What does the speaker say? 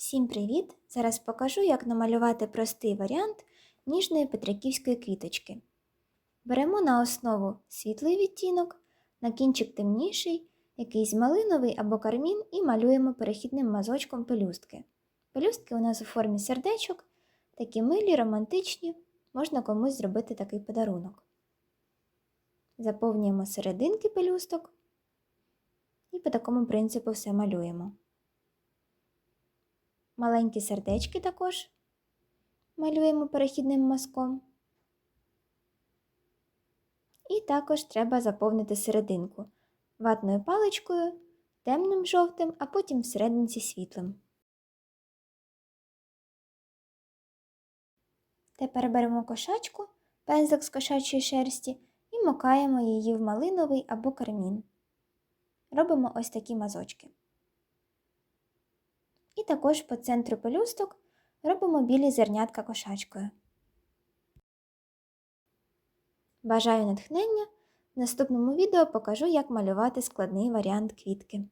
Всім привіт! Зараз покажу, як намалювати простий варіант ніжної петриківської квіточки. Беремо на основу світлий відтінок, на кінчик темніший, якийсь малиновий або кармін і малюємо перехідним мазочком пелюстки. Пелюстки у нас у формі сердечок, такі милі, романтичні, можна комусь зробити такий подарунок. Заповнюємо серединки пелюсток і по такому принципу все малюємо. Маленькі сердечки також малюємо перехідним мазком. І також треба заповнити серединку ватною паличкою, темним жовтим, а потім всерединці світлим. Тепер беремо кошачку, пензик з кошачої шерсті і макаємо її в малиновий або кармін. Робимо ось такі мазочки. І також по центру пелюсток робимо білі зернятка кошачкою. Бажаю натхнення! В наступному відео покажу, як малювати складний варіант квітки.